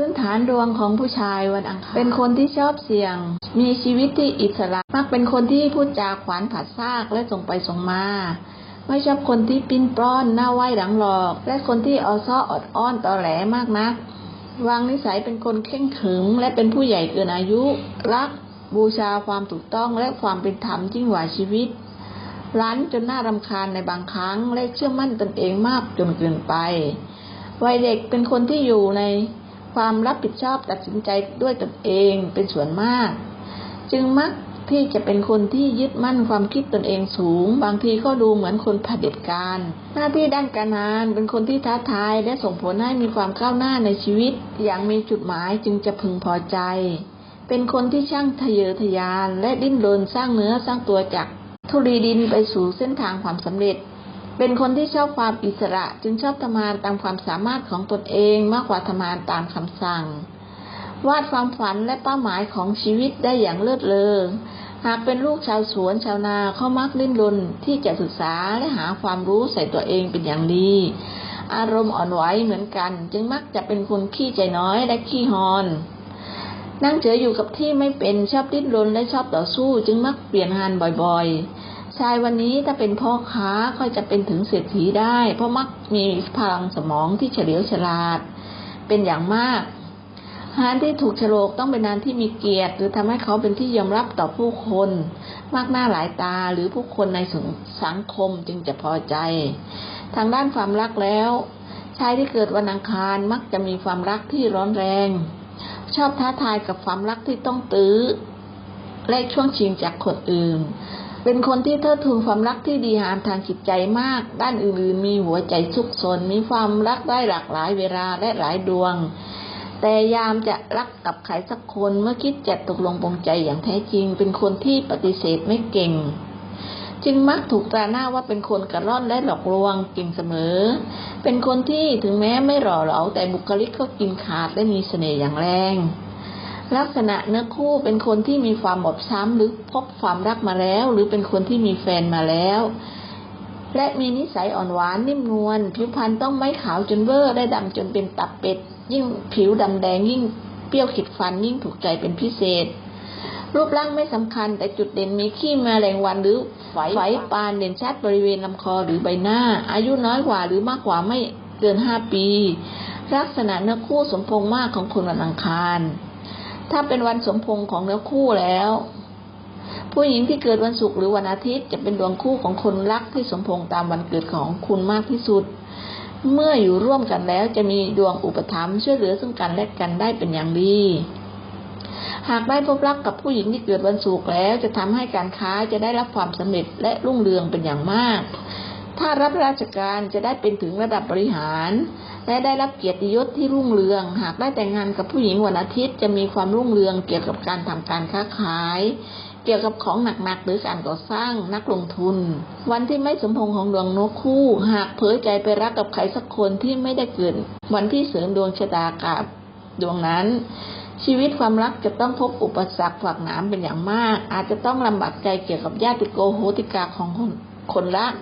พื้นฐานดวงของผู้ชายวันอังคารเป็นคนที่ชอบเสี่ยง มีชีวิตที่อิสระมักเป็นคนที่พูดจาขวานผัดซากและส่งไปส่งมาไม่ชอบคนที่ปิ้นปล้อนหน้าไหวหลังหลอก และคนที่เอาซ้ออดอ้อนตอแหลมากนัก วางนิสัยเป็นคนเข่งขรึมและเป็นผู้ใหญ่เกินอายุ รัก บูชาความถูกต้องและความเป็นธรรมยิ่งกว่าชีวิต รั้นจนน่ารำคาญในบางครั้ง และเชื่อมั่นตนเองมากจนเกินไป วัยเด็กเป็นคนที่อยู่ใน ความรับผิดชอบตัดสินใจด้วยตนเองเป็นส่วนมาก จึงมักที่จะเป็นคนที่ยึดมั่นความคิดตนเองสูง บางทีก็ดูเหมือนคนผดเด็จการ หน้าที่ด้านการงานเป็นคนที่ท้าทายและส่งผลให้มีความก้าวหน้าในชีวิต อย่างมีจุดหมายจึงจะพึงพอใจ เป็นคนที่ช่างทะเยอทะยาน และดิ้นรนสร้างเนื้อสร้างตัวจากทุรีดินไปสู่เส้นทางความสำเร็จ เป็นคนที่ชอบความอิสระจึงชอบทำงานตามความสามารถของตนเองมากกว่าทำงานตามคำสั่ง วาดความฝันและเป้าหมายของชีวิตได้อย่างเลิศเลอหากเป็นลูกชาวสวนชาวนาเขามักลิ้นรนที่จะศึกษาและหาความรู้ใส่ตัวเองเป็นอย่างดี อารมณ์อ่อนไหวเหมือนกัน จึงมักจะเป็นคนขี้ใจน้อยและขี้ฮอน นั่งเฉยอยู่กับที่ไม่เป็นชอบดิ้นรนและชอบต่อสู้ จึงมักเปลี่ยนงานบ่อยๆ ชายวันนี้ถ้าเป็นพ่อค้าก็จะเป็นถึงเศรษฐีได้ เพราะมักมีพลังสมองที่เฉลียวฉลาด เป็นอย่างมากงานที่ถูกฉลกต้องเป็นงานที่มีเกียรติ หรือทำให้เขาเป็นที่ยอมรับต่อผู้คน มากหน้าหลายตาหรือผู้คนในสังคมจึงจะพอใจ ทางด้านความรักแล้วชายที่เกิดวันอังคารมักจะมีความรักที่ร้อนแรง ชอบท้าทายกับความรักที่ต้องตื้อและช่วงชิงจากคนอื่น เป็นคนที่เทิดทูนความรักที่ดีงามทางจิตใจมาก ด้านอื่นๆ มีหัวใจสุกสนมีความรักได้หลากหลายเวลาและหลายดวง แต่ยามจะรักกับใครสักคนเมื่อคิดจะตกลงปรงใจอย่างแท้จริง เป็นคนที่ปฏิเสธไม่เก่ง จึงมักถูกตราหน้าว่าเป็นคนกระร่อนและหลอกลวงเก่งเสมอ เป็นคนที่ถึงแม้ไม่หล่อเหลาแต่บุคลิกก็กินขาดและมีเสน่ห์อย่างแรง ลักษณะเนื้อคู่เป็นคนที่มีความบอบช้ำหรือพบความรักมาแล้ว หรือเป็นคนที่มีแฟนมาแล้ว และมีนิสัยอ่อนหวานนิ่มนวลผิวพรรณต้องไม่ขาวจนเวอร์และดำจนเป็นตับเป็ด ยิ่งผิวดำแดงยิ่งเปรี้ยวขิดฟันยิ่งถูกใจเป็นพิเศษ รูปร่างไม่สำคัญแต่จุดเด่นมีขี้มาแมลงวันหรือไฝไฝปานเด่นชัดบริเวณลำคอหรือใบหน้า อายุน้อยกว่าหรือมากกว่าไม่เกินห้าปี ลักษณะเนื้อคู่สมพงมากของคนวันอังคาร ถ้าเป็นวันสมพงษ์ของเนื้อคู่แล้ว ผู้หญิงที่เกิดวันศุกร์หรือวันอาทิตย์จะเป็นดวงคู่ของคนรักที่สมพงษ์ตามวันเกิดของคุณมากที่สุด เมื่ออยู่ร่วมกันแล้วจะมีดวงอุปถัมภ์ช่วยเหลือซึ่งกันและกันได้เป็นอย่างดี หากได้พบรักกับผู้หญิงที่เกิดวันศุกร์แล้วจะทำให้การค้าจะได้รับความสำเร็จและรุ่งเรืองเป็นอย่างมากถ้ารับราชการจะได้เป็นถึงระดับบริหาร และได้รับเกียรติยศที่รุ่งเรือง หากได้แต่งงานกับผู้หญิงวันอาทิตย์จะมีความรุ่งเรืองเกี่ยวกับการทำการค้าขาย เกี่ยวกับของหนักๆหรือการก่อสร้างนักลงทุน วันที่ไม่สมพงของดวงนกคู่ หากเผยใจไปรักกับใครสักคนที่ไม่ได้เกิดวันที่เสริมดวงชะตากับดวงนั้นชีวิตความรักจะต้องพบอุปสรรคฝักหนามเป็นอย่างมาก อาจจะต้องลำบากใจเกี่ยวกับญาติโกโหติกาของคนคนรัก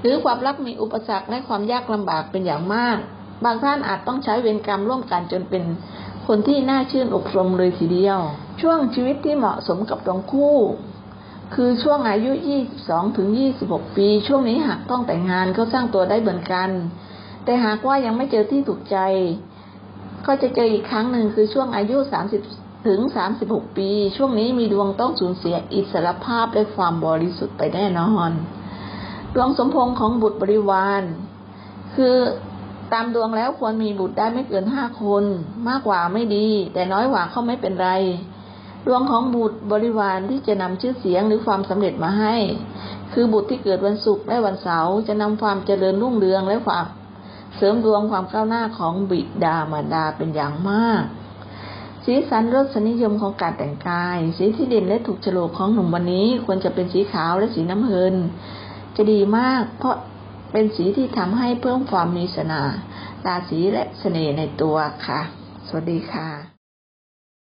หรือความรักมีอุปสรรคและความยากลำบากเป็นอย่างมาก บางท่านอาจต้องใช้เวรกรรมร่วมกันจนเป็นคนที่น่าชื่นอกชมเลยทีเดียว ช่วงชีวิตที่เหมาะสมกับตรงคู่ คือช่วงอายุ 22 ถึง 26 ปี ช่วงนี้หากต้องแต่งงานก็สร้างตัวได้เหมือนกัน แต่หากว่ายังไม่เจอที่ถูกใจ ก็จะเจออีกครั้งหนึ่งคือช่วงอายุ 30 ถึง 36 ปี ช่วงนี้มีดวงต้องสูญเสียอิสรภาพและความบริสุทธิ์ไปแน่นอน ดวงสมพงษ์ของบุตรบริวาร คือ ตามดวงแล้วควรมีบุตรได้ไม่เกินห้าคน มากกว่าไม่ดี แต่น้อยกว่าเขาไม่เป็นไร ดวงของบุตรบริวารที่จะนำชื่อเสียงหรือความสำเร็จมาให้ คือบุตรที่เกิดวันศุกร์และวันเสาร์จะนำความเจริญรุ่งเรืองและความเสริมดวงความก้าวหน้าของบิดามารดาเป็นอย่างมาก สีสันรสนิยมของการแต่งกาย สีที่เด่นและถูกโฉลกของหนุ่มวันนี้ควรจะเป็นสีขาวและสีน้ำเงิน จะดีมากเพราะ เป็นสีที่ทำให้เพิ่มความมีสนาราศีและเสน่ห์ในตัวค่ะ สวัสดีค่ะ